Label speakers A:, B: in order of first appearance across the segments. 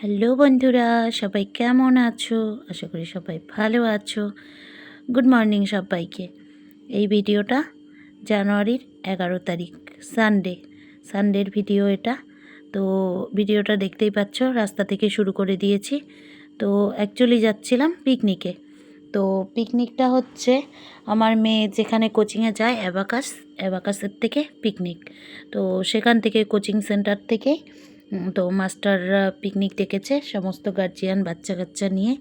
A: Hello বন্ধুরা সবাই কেমন আছো? আশা করি সবাই ভালো আছো। গুড মর্নিং সবাইকে। এই ভিডিওটা জানুয়ারির এগারো তারিখ সানডে। সানডের ভিডিও এটা। তো ভিডিওটা দেখতেই পাচ্ছ রাস্তা থেকে শুরু করে দিয়েছি। তো অ্যাকচুয়ালি যাচ্ছিলাম পিকনিকে তো পিকনিকটা হচ্ছে আমার মেয়ে যেখানে কোচিংয়ে যায় অ্যাবাকাস অ্যাবাকাসের থেকে পিকনিক তো সেখান থেকে কোচিং সেন্টার থেকে উম, তো মাস্টাররা পিকনিক ডেকেছে সমস্ত গার্জিয়ান বাচ্চা কাচ্চা নিয়ে।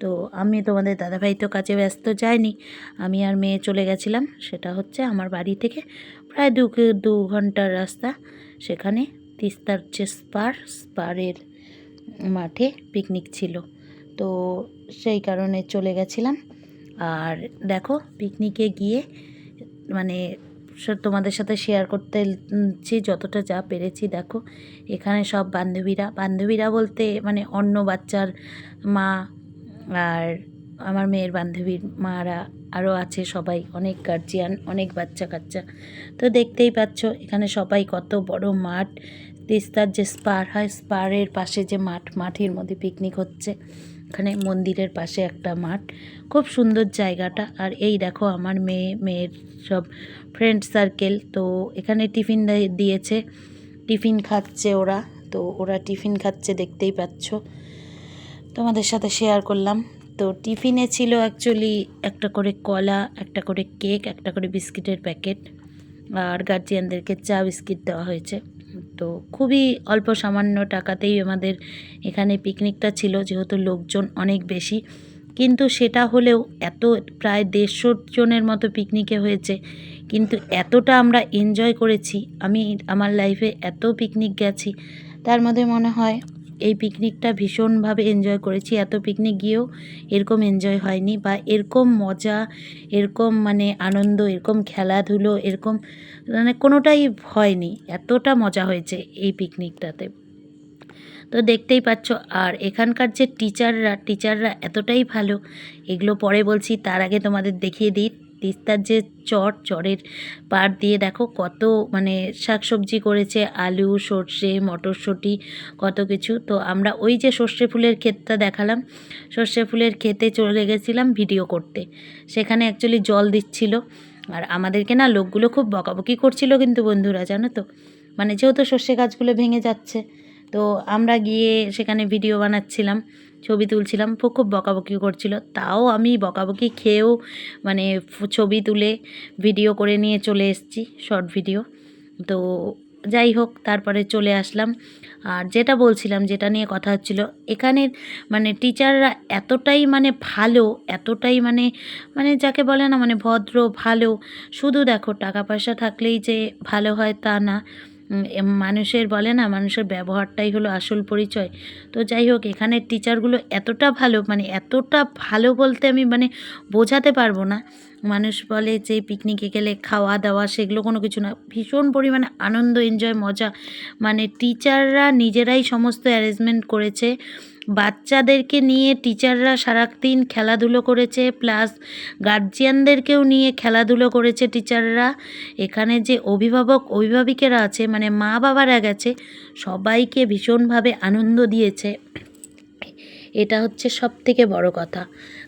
A: তো আমি তোমাদের দাদাভাই তো কাজে ব্যস্ত যায়নি, আমি আর মেয়ে চলে গেছিলাম। সেটা হচ্ছে আমার বাড়ি থেকে প্রায় দু দু ঘণ্টার রাস্তা। সেখানে তিস্তার যে স্পার স্পারের মাঠে পিকনিক ছিল। তো সেই কারণে চলে গেছিলাম। আর দেখো পিকনিকে গিয়ে মানে তোমাদের সাথে শেয়ার করতে যে যতটা যা পেরেছি, দেখো। এখানে সব বান্ধবীরা বান্ধবীরা বলতে মানে অন্য বাচ্চার মা আর আমার মেয়ের বান্ধবীর মারা আরও আছে সবাই, অনেক গার্জিয়ান অনেক বাচ্চা কাচ্চা। তো দেখতেই পাচ্ছ, এখানে সবাই কত বড় মাঠ। তিস্তার যে স্পার হয় স্পারের পাশে যে মাঠ, মাঠের মধ্যে পিকনিক হচ্ছে। এখানে মন্দিরের পাশে একটা মাঠ। খুব সুন্দর জায়গাটা। আর এই দেখো আমার মেয়ে, মেয়ের সব ফ্রেন্ড সার্কেল তো এখানে টিফিন দিয়েছে। টিফিন খাচ্ছে ওরা। তো ওরা টিফিন খাচ্ছে, দেখতেই পাচ্ছ। তোমাদের সাথে শেয়ার করলাম। তো টিফিনে ছিল অ্যাকচুয়ালি একটা করে কলা, একটা করে কেক একটা করে বিস্কিটের প্যাকেট আর গার্জিয়ানদেরকে চা বিস্কিট দেওয়া হয়েছে। তো খুবই অল্প সামান্য টাকাতেই আমাদের এখানে পিকনিকটা ছিল, যেহেতু লোকজন অনেক বেশি। কিন্তু সেটা হলেও এত, প্রায় দেড়শো জনের মতো পিকনিকে হয়েছে। কিন্তু এতটা আমরা এনজয় করেছি, আমি আমার লাইফে এত পিকনিক গেছি, তার মধ্যে মনে হয় এই পিকনিকটা ভীষণভাবে এনজয় করেছি। এত পিকনিক গিয়েও এরকম এনজয় হয়নি বা এরকম মজা, এরকম মানে আনন্দ, এরকম খেলাধুলো, এরকম মানে কোনোটাই হয়নি। এতটা মজা হয়েছে এই পিকনিকটাতে তো দেখতেই পাচ্ছ, আর এখানকার যে টিচাররা টিচাররা এতটাই ভালো। এগুলো পরে বলছি, তার আগে তোমাদের দেখিয়ে দিই। তিস্তার যে চর চরের পাড় দিয়ে দেখো কত মানে শাকসবজি করেছে, আলু, সর্ষে, মটরশুঁটি, কত কিছু। তো আমরা ওই যে সর্ষে ফুলের ক্ষেতটা দেখালাম, সর্ষে ফুলের ক্ষেতে চলে গেছিলাম ভিডিও করতে। সেখানে অ্যাকচুয়ালি জল দিচ্ছিল। আর আমাদেরকে না লোকগুলো খুব বকাবকি করছিল কিন্তু বন্ধুরা, জানো তো? মানে যেহেতু সর্ষে গাছগুলো ভেঙে যাচ্ছে, তো আমরা গিয়ে সেখানে ভিডিও বানাচ্ছিলাম। ছবি তুলছিলাম, খুব বকাবকি করছিল। তাও আমি বকাবকি খেয়েও মানে ছবি তুলে ভিডিও করে নিয়ে চলে এসেছি শর্ট ভিডিও তো যাই হোক, তারপরে চলে আসলাম। আর যেটা বলছিলাম, যেটা নিয়ে কথা হচ্ছিল এখানের মানে টিচাররা এতটাই মানে ভালো, এতটাই মানে মানে যাকে বলে না মানে ভদ্র, ভালো। শুধু দেখো, টাকা পয়সা থাকলেই যে ভালো হয় তা না। মানুষের বলে না, মানুষের ব্যবহারটাই হলো আসল পরিচয়। তো যাই হোক এখানের টিচারগুলো এতটা ভালো মানে এতটা ভালো বলতে আমি মানে বোঝাতে পারব না। মানুষ বলে যে পিকনিকে গেলে খাওয়া দাওয়া সেগুলো কোনো কিছু না, ভীষণ পরিমাণে আনন্দ এনজয় মজা। মানে টিচাররা নিজেরাই সমস্ত অ্যারেঞ্জমেন্ট করেছে। বাচ্চাদেরকে নিয়ে টিচাররা সারাদিন খেলাধুলো করেছে, প্লাস গার্জিয়ানদেরকেও নিয়ে খেলাধুলো করেছে টিচাররা। এখানে যে অভিভাবক, অভিভাবিকেরা আছে মানে মা বাবারা গেছে, সবাইকে ভীষণভাবে আনন্দ দিয়েছে। এটা হচ্ছে সব থেকে বড় কথা।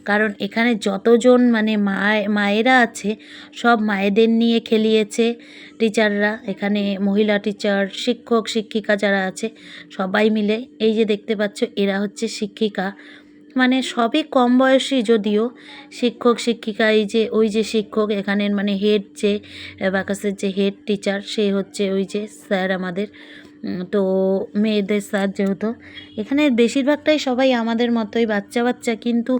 A: কারণ এখানে যতজন মানে মায়, মায়েরা আছে, সব মায়েদের নিয়ে খেলিয়েছে টিচাররা এখানে মহিলা টিচার শিক্ষক, শিক্ষিকা যারা আছে, সবাই মিলে এই যে দেখতে পাচ্ছ, এরা হচ্ছে শিক্ষিকা। মানে সবই কম বয়সী যদিও শিক্ষক, শিক্ষিকা, এই যে, ওই যে শিক্ষক, এখানের মানে হেড যে বাকাসের যে হেড টিচার সে হচ্ছে ওই যে স্যার আমাদের। তো মেয়েদের স্যার যেহেতু, এখানে বেশিরভাগটাই সবাই আমাদের মতোই বাচ্চা বাচ্চা কিন্তু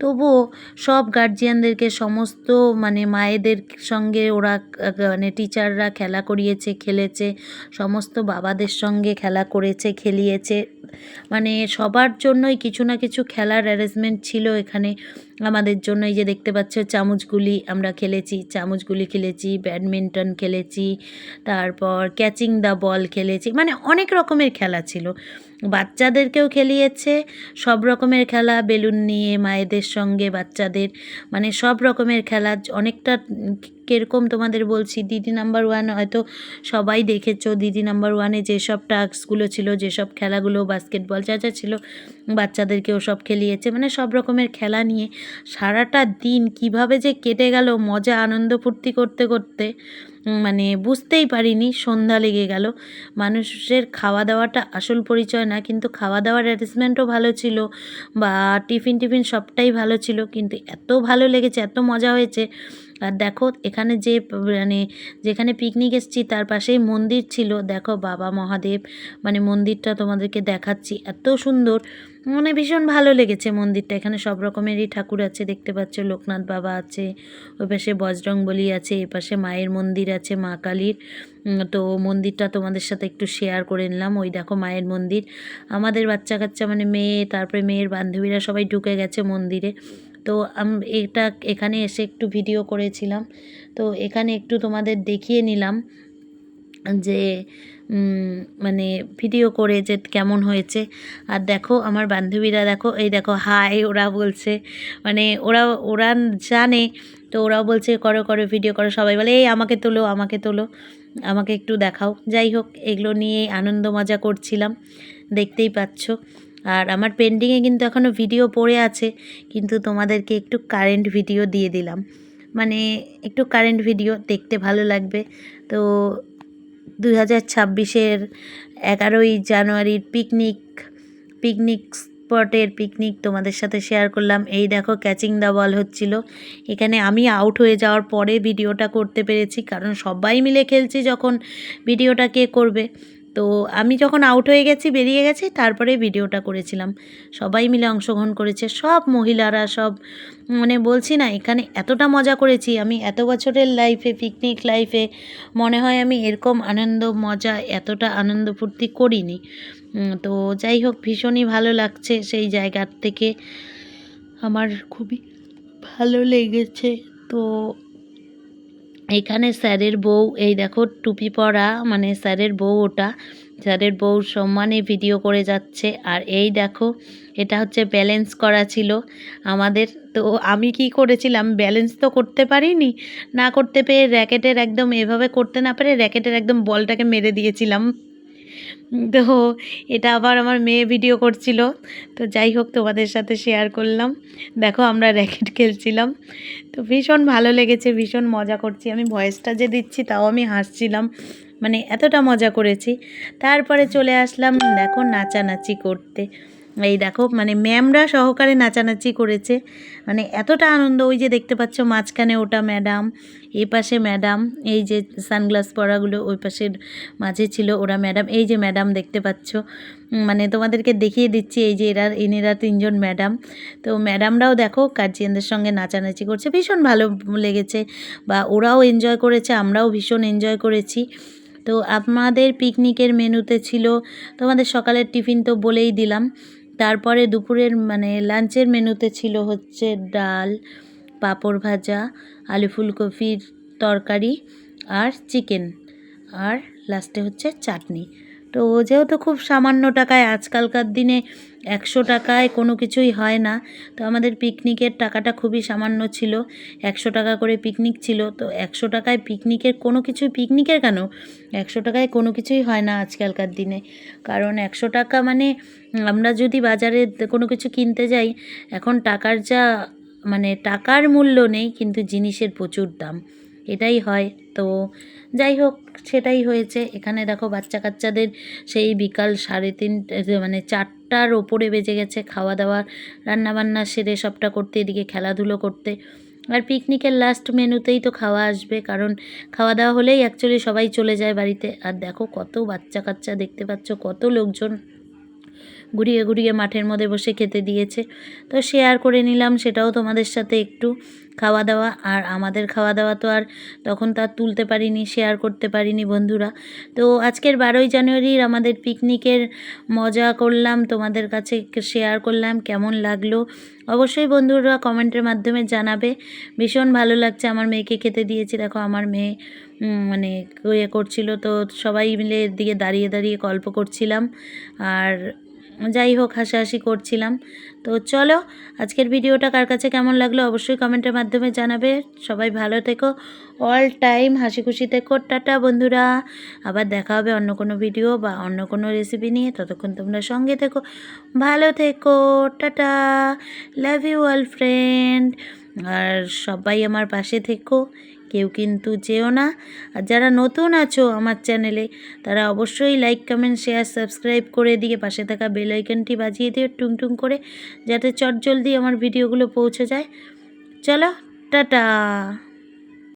A: তবুও সব গার্জিয়ানদেরকে সমস্ত মানে মায়েদের সঙ্গে ওরা মানে টিচাররা খেলা করিয়েছে, খেলেছে, সমস্ত বাবাদের সঙ্গে খেলা করেছে, খেলিয়েছে। মানে সবার জন্যই কিছু না কিছু খেলার অ্যারেঞ্জমেন্ট ছিল এখানে। আমাদের জন্য এই যে দেখতে পাচ্ছ চামচগুলি আমরা খেলেছি চামচগুলি খেলেছি, ব্যাডমিন্টন খেলেছি, তারপর ক্যাচিং দ্য বল খেলেছি। মানে অনেক রকমের খেলা ছিল। বাচ্চাদেরকেও খেলিয়েছে, সব রকমের খেলা, বেলুন নিয়ে, মায়েদের সঙ্গে বাচ্চাদের মানে সব রকমের খেলা, অনেকটা কীরকম তোমাদের বলছি, দিদি নাম্বার ওয়ান হয়তো সবাই দেখেছ, দিদি নাম্বার ওয়ানে যেসব টাস্কগুলো ছিল, যেসব খেলাগুলো বাস্কেটবল যা যা ছিল, বাচ্চাদেরকেও সব খেলিয়েছে মানে সব রকমের খেলা নিয়ে সারাটা দিন কীভাবে যে কেটে গেল, মজা, আনন্দ ফুর্তি করতে করতে মানে বুঝতেই পারিনি, সন্ধ্যা লেগে গেল। মানুষের খাওয়া দাওয়াটা আসল পরিচয় না, কিন্তু খাওয়া দাওয়ার অ্যারেঞ্জমেন্টও ভালো ছিল বা টিফিন টিফিন সবটাই ভালো ছিল, কিন্তু এত ভালো লেগেছে, এত মজা হয়েছে আর দেখো এখানে যে মানে যেখানে পিকনিক এসেছি তার পাশেই মন্দির ছিল। দেখো বাবা মহাদেব মানে মন্দিরটা তোমাদেরকে দেখাচ্ছি। এত সুন্দর মানে ভীষণ ভালো লেগেছে মন্দিরটা। এখানে সব রকমেরই ঠাকুর আছে, দেখতে পাচ্ছ লোকনাথ বাবা আছে, ওই পাশে বজরং বলি আছে, এ পাশে মায়ের মন্দির আছে, মা কালীর। তো মন্দিরটা তোমাদের সাথে একটু শেয়ার করে নিলাম। ওই দেখো মায়ের মন্দির। আমাদের বাচ্চা কাচ্চা মানে মেয়ে, তারপরে মেয়ের বান্ধবীরা সবাই ঢুকে গেছে মন্দিরে। তো আম, এটা এখানে এসে একটু ভিডিও করেছিলাম। তো এখানে একটু তোমাদের দেখিয়ে নিলাম যে মানে ভিডিও করে যে কেমন হয়েছে। আর দেখো আমার বান্ধবীরা দেখো, এই দেখো হাই ওরা বলছে মানে ওরা ওরা জানে, তো ওরাও বলছে, করো করো ভিডিও করো। সবাই বলে, এই, আমাকে তোলো আমাকে তোলো, আমাকে একটু দেখাও। যাই হোক, এগুলো নিয়ে আনন্দ মজা করছিলাম, দেখতেই পাচ্ছ। আর আমার পেন্ডিংয়ে কিন্তু এখনও ভিডিও পড়ে আছে, কিন্তু তোমাদেরকে একটু কারেন্ট ভিডিও দিয়ে দিলাম। মানে একটু কারেন্ট ভিডিও দেখতে ভালো লাগবে। তো দু হাজার ছাব্বিশের এগারোই জানুয়ারির পিকনিক পিকনিক স্পটের পিকনিক তোমাদের সাথে শেয়ার করলাম। এই দেখো ক্যাচিং দ্য বল হচ্ছিল। এখানে আমি আউট হয়ে যাওয়ার পরে ভিডিওটা করতে পেরেছি, কারণ সবাই মিলে খেলছি যখন ভিডিওটা কে করবে। তো আমি যখন আউট হয়ে গেছি, বেরিয়ে গেছি, তারপরে ভিডিওটা করেছিলাম। সবাই মিলে অংশগ্রহণ করেছে। সব মহিলারা, সব মানে বলছি না, এখানে এতটা মজা করেছি। আমি এত বছরের লাইফে পিকনিক লাইফে মনে হয় আমি এরকম আনন্দ, মজা, এতটা আনন্দ ফুর্তি করিনি। তো যাই হোক, ভীষণই ভালো লাগছে সেই জায়গার থেকে। আমার খুবই ভালো লেগেছে। তো এখানে স্যারের বউ, এই দেখো টুপি পরা মানে স্যারের বউ ওটা, স্যারের বউ সম্মানে ভিডিও করে যাচ্ছে, আর এই দেখো, এটা হচ্ছে ব্যালেন্স করা ছিল আমাদের, তো আমি কি করেছিলাম ব্যালেন্স তো করতে পারিনি, না করতে পেরে র্যাকেটের একদম এভাবে করতে না পেরে র্যাকেটের একদম বলটাকে মেরে দিয়েছিলাম। তো এটা আবার আমার মেয়ে ভিডিও করছিল। তো যাই হোক, তোমাদের সাথে শেয়ার করলাম। দেখো আমরা র্যাকেট খেলছিলাম। তো ভীষণ ভালো লেগেছে, ভীষণ মজা করছি। আমি ভয়েসটা যে দিচ্ছি, তাও আমি হাসছিলাম। মানে এতটা মজা করেছি। তারপরে চলে আসলাম, দেখো নাচানাচি করতে। এই দেখো মানে ম্যামরা সহকারে নাচানাচি করেছে। মানে এতটা আনন্দ, ওই যে দেখতে পাচ্ছ মাঝখানে ওটা ম্যাডাম এই পাশে ম্যাডাম এই যে সানগ্লাস পরাগুলো ওই পাশের মাঝে ছিল ওরা ম্যাডাম এই যে ম্যাডাম দেখতে পাচ্ছ। মানে তোমাদেরকে দেখিয়ে দিচ্ছি, এই যে এরা, এনারা তিনজন ম্যাডাম তো ম্যাডামরাও দেখো গার্জিয়ানদের সঙ্গে নাচানাচি করছে, ভীষণ ভালো লেগেছে বা ওরাও এনজয় করেছে, আমরাও ভীষণ এনজয় করেছি। তো আমাদের পিকনিকের মেনুতে ছিল, তোমাদের সকালের টিফিন তো বলেই দিলাম। তারপরে দুপুরের মানে লাঞ্চের মেনুতে ছিল হচ্ছে ডাল, পাঁপড় ভাজা, আলু ফুলকপির তরকারি আর চিকেন। আর লাস্টে হচ্ছে চাটনি। তো যেহেতু খুব সামান্য টাকায় আজকালকার দিনে একশো টাকায় কোনো কিছুই হয় না, তো আমাদের পিকনিকের টাকাটা খুবই সামান্য ছিল, একশো টাকা করে পিকনিক ছিল, তো একশো টাকায় পিকনিকের কোনো কিছু, পিকনিকের কেন? একশো টাকায় কোনো কিছুই হয় না আজকালকার দিনে। কারণ একশো টাকা মানে আমরা যদি বাজারে কোনো কিছু কিনতে যাই, এখন টাকার যা মানে টাকার মূল্য নেই, কিন্তু জিনিসের প্রচুর দাম। এটাই হয়। তো যাই হোক, সেটাই হয়েছে। এখানে দেখো বাচ্চা কাচ্চাদের সেই বিকাল সাড়ে তিনটে মানে চারটার ওপরে বেজে গেছে খাওয়া দাওয়া রান্নাবান্না সেরে সবটা করতে, এদিকে খেলাধুলো করতে। আর পিকনিকের লাস্ট মেনুতেই তো খাওয়া আসবে, কারণ খাওয়া দাওয়া হলেই অ্যাকচুয়ালি সবাই চলে যায় বাড়িতে। আর দেখো কত বাচ্চা কাচ্চা দেখতে পাচ্ছ, কত লোকজন। ঘুরিয়ে ঘুরিয়ে মাঠের মধ্যে বসে খেতে দিয়েছে। তো শেয়ার করে নিলাম, সেটাও তোমাদের সাথে একটু খাওয়া দাওয়া। আর আমাদের খাওয়া দাওয়া তো আর তখন তার তুলতে পারিনি শেয়ার করতে পারিনি বন্ধুরা। তো আজকের বারোই জানুয়ারির আমাদের পিকনিকের মজা করলাম, তোমাদের কাছে শেয়ার করলাম, কেমন লাগল? অবশ্যই বন্ধুরা কমেন্টের মাধ্যমে জানাবে। ভীষণ ভালো লাগছে, আমার মেয়েকে খেতে দিয়েছি। দেখো আমার মেয়ে মানে ইয়ে করছিল, তো সবাই মিলে দিকে দাঁড়িয়ে দাঁড়িয়ে গল্প করছিলাম। আর যাই হোক, হাসাহাসি করছিলাম। তো চলো, আজকের ভিডিওটা কার কাছে কেমন লাগল অবশ্যই কমেন্টের মাধ্যমে জানাবে। সবাই ভালো থেকো অল টাইম হাসি খুশি থেকো টাটা বন্ধুরা। আবার দেখা হবে অন্য কোনো ভিডিও বা অন্য কোনো রেসিপি নিয়ে। ততক্ষণ তোমরা সঙ্গে থেকো, ভালো থেকো, tata. Love you all friend আর সবাই আমার পাশে থেকো। কেউ কিন্তু যেও না। আর যারা নতুন আছো আমার চ্যানেলে, তারা অবশ্যই লাইক কমেন্ট শেয়ার সাবস্ক্রাইব করে দিয়ে পাশে থাকা বেল আইকনটি বাজিয়ে দিও টুং টুং করে, যাতে চট জলদি আমার ভিডিওগুলো পৌঁছে যায়। চলো, টাটা!